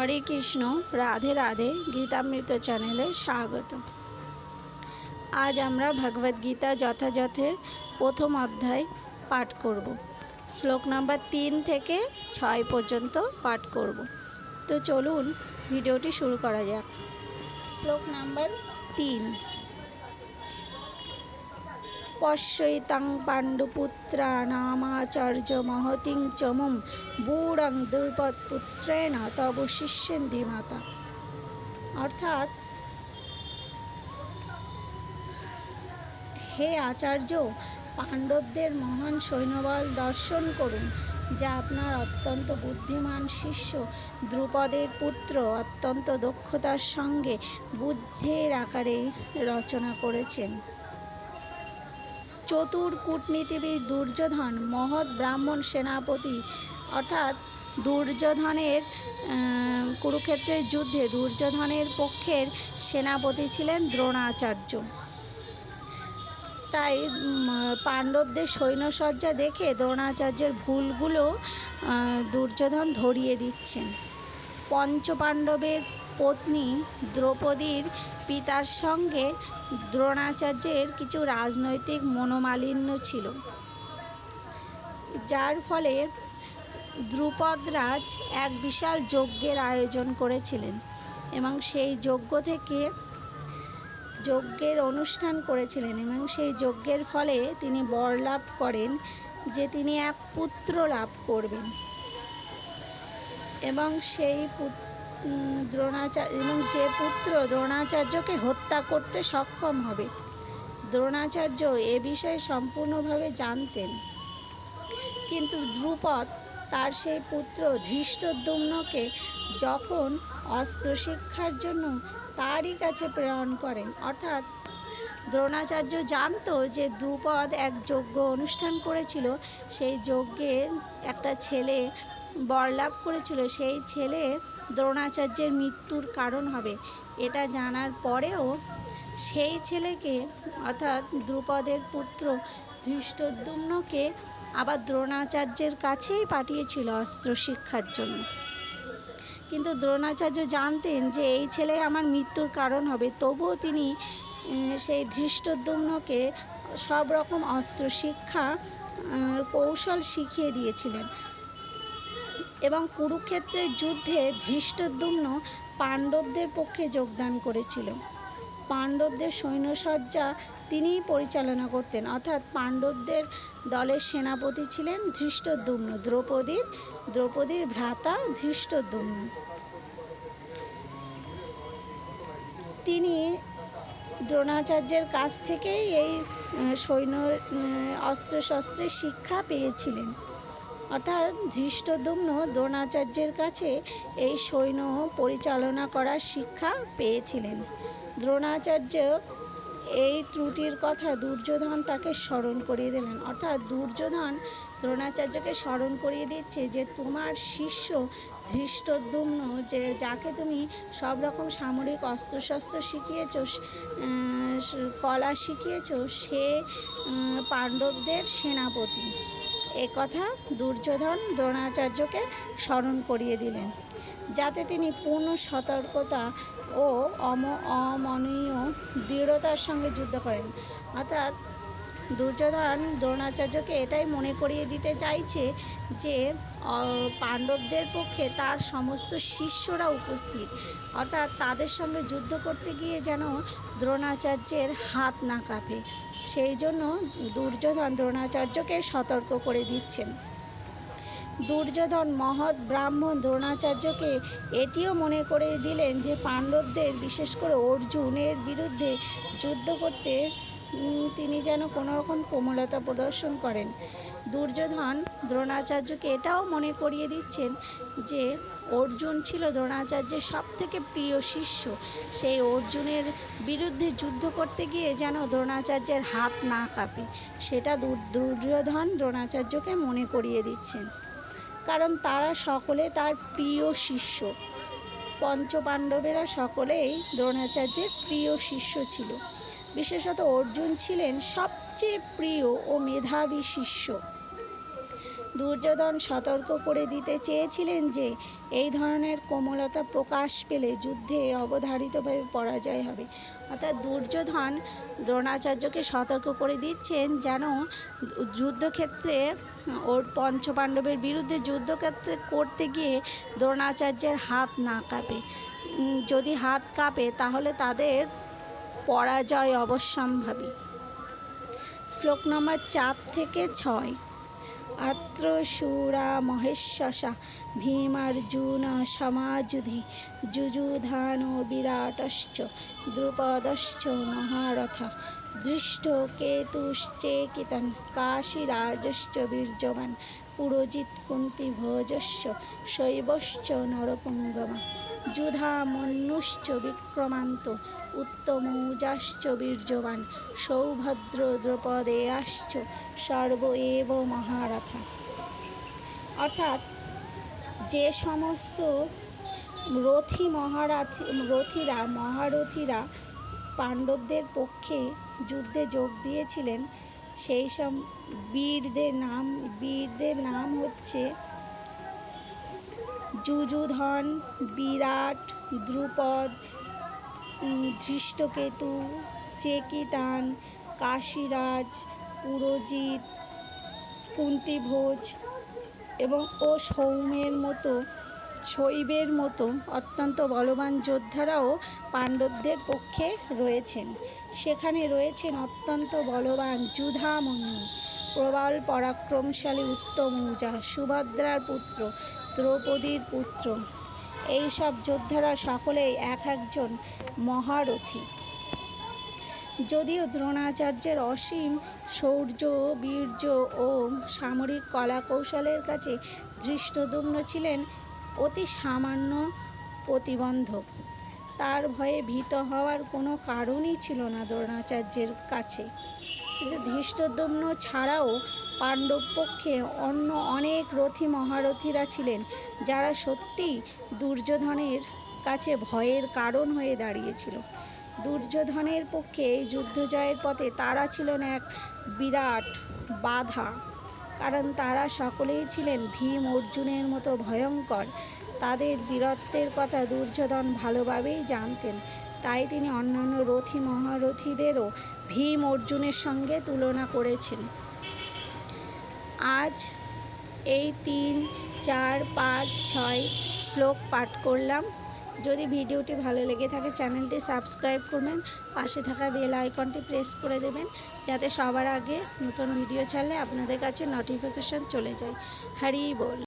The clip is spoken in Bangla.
হরে কৃষ্ণ, রাধে রাধে, গীতামৃত চ্যানেলে স্বাগত। আজ আমরা ভগবদ্গীতা যথাযথের প্রথম অধ্যায় পাঠ করব। শ্লোক নাম্বার তিন থেকে ছয় পর্যন্ত পাঠ করব। তো চলুন, ভিডিওটি শুরু করা যাক। শ্লোক নাম্বার তিন। পশ্যৈতাং পাণ্ডুপুত্রানামাচার্য মহতিং চ মুম বুড়ং দ্রুপদপুত্রেণ তব শিষ্যেন্দি মাতা অর্থাৎ হে আচার্য পাণ্ডবদের মহান সৈন্যবল দর্শন করুন, যা আপনার অত্যন্ত বুদ্ধিমান শিষ্য দ্রুপদের পুত্র অত্যন্ত দক্ষতার সঙ্গে বুদ্ধের আকারে রচনা করেছেন। চতুর কূটনীতিবিদ দুর্যোধন, মহৎ ব্রাহ্মণ সেনাপতি, অর্থাৎ দুর্যোধনের কুরুক্ষেত্রের যুদ্ধে দুর্যোধনের পক্ষের সেনাপতি ছিলেন দ্রোণাচার্য। তাই পাণ্ডবদের সৈন্যসজ্জা দেখে দ্রোণাচার্যের ভুলগুলো দুর্যোধন ধরিয়ে দিচ্ছেন। পঞ্চপাণ্ডবের পত্নী দ্রৌপদীর পিতার সঙ্গে দ্রোণাচার্যের কিছু রাজনৈতিক মনোমালিন্য ছিল। যার ফলে দ্রুপদরাজ এক বিশাল যজ্ঞের আয়োজন করেছিলেন এবং সেই যজ্ঞ থেকে যজ্ঞের অনুষ্ঠান করেছিলেন এবং সেই যজ্ঞের ফলে তিনি বর লাভ করেন যে তিনি এক পুত্র লাভ করবেন। এবং সেই পুত্র দ্রোণাচার্য এবং যে পুত্র দ্রোণাচার্যকে হত্যা করতে সক্ষম হবে। দ্রোণাচার্য এ বিষয়ে সম্পূর্ণভাবে জানতেন। কিন্তু দ্রুপদ তার সেই পুত্র ধৃষ্টদ্যুম্নকে যখন অস্ত্র শিক্ষার জন্য তারই কাছে প্রেরণ করেন, অর্থাৎ দ্রোণাচার্য জানতো যে দ্রুপদ এক যজ্ঞ অনুষ্ঠান করেছিল। সেই যজ্ঞে একটা ছেলে বরলাভ করেছিল, সেই ছেলে দ্রোণাচার্যের মৃত্যুর কারণ হবে। এটা জানার পরেও সেই ছেলেকে, অর্থাৎ দ্রুপদের পুত্র ধৃষ্টদ্যুম্নকে, আবার দ্রোণাচার্যের কাছেই পাঠিয়েছিল অস্ত্র শিক্ষার জন্য। কিন্তু দ্রোণাচার্য জানতেন যে এই ছেলে আমার মৃত্যুর কারণ হবে। তবুও তিনি সেই ধৃষ্টদ্যুম্নকে সব রকম অস্ত্র শিক্ষা কৌশল শিখিয়ে দিয়েছিলেন। এবং কুরুক্ষেত্রের যুদ্ধে ধৃষ্টদ্যুম্ন পাণ্ডবদের পক্ষে যোগদান করেছিল। পাণ্ডবদের সৈন্যসজ্জা তিনিই পরিচালনা করতেন। অর্থাৎ পাণ্ডবদের দলের সেনাপতি ছিলেন ধৃষ্টদ্যুম্ন দ্রৌপদীর দ্রৌপদীর ভ্রাতা ধৃষ্টদ্যুম্ন। তিনি দ্রোণাচার্যের কাছ থেকেই এই সৈন্য অস্ত্রশস্ত্রের শিক্ষা পেয়েছিলেন। অর্থাৎ ধৃষ্টদুম্ন দ্রোণাচার্যের কাছে এই সৈন্য পরিচালনা করার শিক্ষা পেয়েছিলেন। দ্রোণাচার্য এই ত্রুটির কথা দুর্যোধন তাকে স্মরণ করিয়ে দিলেন। অর্থাৎ দুর্যোধন দ্রোণাচার্যকে স্মরণ করিয়ে দিচ্ছে যে তোমার শিষ্য ধৃষ্টদ্যুম্ন যে যাকে তুমি সব রকম সামরিক অস্ত্রশস্ত্র শিখিয়েছ কলা শিখিয়েছ, সে পাণ্ডবদের সেনাপতি। কথা দুর্যোধন দ্রোণাচার্যকে স্মরণ করিয়ে দিলেন। যাতে তিনি পূর্ণ সতর্কতা ও অম অমনীয় দৃঢ়তার সঙ্গে যুদ্ধ করেন। অর্থাৎ দুর্যোধন দ্রোণাচার্যকে এটাই মনে করিয়ে দিতে চাইছে যে পাণ্ডবদের পক্ষে তার সমস্ত শিষ্যরা উপস্থিত। অর্থাৎ তাদের সঙ্গে যুদ্ধ করতে গিয়ে যেন দ্রোণাচার্যের হাত না কাঁপে। সেই জন্য দুর্যোধন দ্রোণাচার্যকে সতর্ক করে দিচ্ছেন। দুর্যোধন মহৎ ব্রাহ্মণ দ্রোণাচার্যকে এটিও মনে করে দিলেন যে পাণ্ডবদের, বিশেষ করে অর্জুনের বিরুদ্ধে যুদ্ধ করতে তিনি যেন কোনো রকম কোমলতা প্রদর্শন করেন। দুর্যোধন দ্রোণাচার্যকে এটাও মনে করিয়ে দিচ্ছেন যে, অর্জুন ছিল দ্রোণাচার্যের সব থেকে প্রিয় শিষ্য। সেই অর্জুনের বিরুদ্ধে যুদ্ধ করতে গিয়ে যেন দ্রোণাচার্যের হাত না কাঁপে, সেটা দুর্যোধন দ্রোণাচার্যকে মনে করিয়ে দিচ্ছেন। কারণ তারা সকলে তার প্রিয় শিষ্য। পঞ্চপাণ্ডবেরা সকলেই দ্রোণাচার্যের প্রিয় শিষ্য ছিল। বিশেষত অর্জুন ছিলেন সবচেয়ে প্রিয় ও মেধাবী শিষ্য। দুর্যোধন সতর্ক করে দিতে চেয়েছিলেন যে, এই ধরনের কোমলতা প্রকাশ পেলে যুদ্ধে অবধারিতভাবে পরাজয় হবে। অর্থাৎ দুর্যোধন দ্রোণাচার্যকে সতর্ক করে দিচ্ছেন যেন যুদ্ধক্ষেত্রে ওর পঞ্চপাণ্ডবের বিরুদ্ধে যুদ্ধক্ষেত্রে করতে গিয়ে দ্রোণাচার্যের হাত না কাঁপে। যদি হাত কাঁপে তাহলে তাদের পরাজয় অবশ্যম্ভাবী। শ্লোক নম্বর চার থেকে ছয়। আত্র সুরা মহেশ্বসা ভীমার্জুন সমাযুধি যুযুধান বিরাটশ্চ দ্রুপদশ্চ মহারথ দৃষ্ট কেতুশ্চেকিতন কাশীরাজশ্চ বীর্যবান পুরোজিৎ কুন্তি ভোজস্য শৈবশ্চ নরপুঙ্গমা। যুধামন্যুশ্চ বিক্রমান্ত, উত্তমৌজাশ্চ বীর্যবান, সৌভদ্র দ্রৌপদেয়াশ্চ সর্ব এব মহারথা। অর্থাৎ যে সমস্ত রথী মহারাথী, রথীরা, মহারথীরা পাণ্ডবদের পক্ষে যুদ্ধে যোগ দিয়েছিলেন সেই সব বীরদের নাম বীরদের নাম হচ্ছে যুযুধন, বিরাট, দ্রুপদ ধৃষ্টকেতু, চেকিতান, কাশীরাজ, পুরোজিৎ, কুন্তিভোজ এবং ও সৌমের মতো শৈবের মতো অত্যন্ত বলবান যোদ্ধারাও পাণ্ডবদের পক্ষে রয়েছেন। সেখানে রয়েছেন অত্যন্ত বলবান যুধামন্যু প্রবল পরাক্রমশালী উত্তমৌজা সুভদ্রার পুত্র, দ্রৌপদীর পুত্র। এই সব যোদ্ধারা সকলেই এক একজন মহারথী। যদিও দ্রোণাচার্যের অসীম শৌর্য বীর্য ও সামরিক কলা কৌশলের কাছে দৃষ্টদুম্ন ছিলেন অতি সামান্য প্রতিবন্ধক। তার ভয়ে ভীত হওয়ার কোনো কারণই ছিল না দ্রোণাচার্যের কাছে। কিন্তু ধৃষ্টদ্যম্ন ছাড়াও পাণ্ডব পক্ষে অন্য অনেক রথী মহারথীরা ছিলেন, যারা সত্যিই দুর্যোধনের কাছে ভয়ের কারণ হয়ে দাঁড়িয়েছিল। দুর্যোধনের পক্ষে এই যুদ্ধ জয়ের পথে তারা ছিলেন এক বিরাট বাধা। কারণ তারা সকলেই ছিলেন ভীম, অর্জুনের মতো ভয়ঙ্কর। তাদের বীরত্বের কথা দুর্যোধন ভালোভাবেই জানতেন। তাই তিনি অন্যান্য রথী, মহারথীদেরও ভীম, অর্জুনের সঙ্গে তুলনা করেছেন। আজ এই তিন, চার, পাঁচ, ছয় শ্লোক পাঠ করলাম। যদি ভিডিওটি ভালো লেগে থাকে, চ্যানেলটি সাবস্ক্রাইব করবেন, পাশে থাকা বেল আইকনটি প্রেস করে দেবেন, যাতে সবার আগে নতুন ভিডিও ছাড়লে আপনাদের কাছে নোটিফিকেশন চলে যায়। হারিয়ে বল।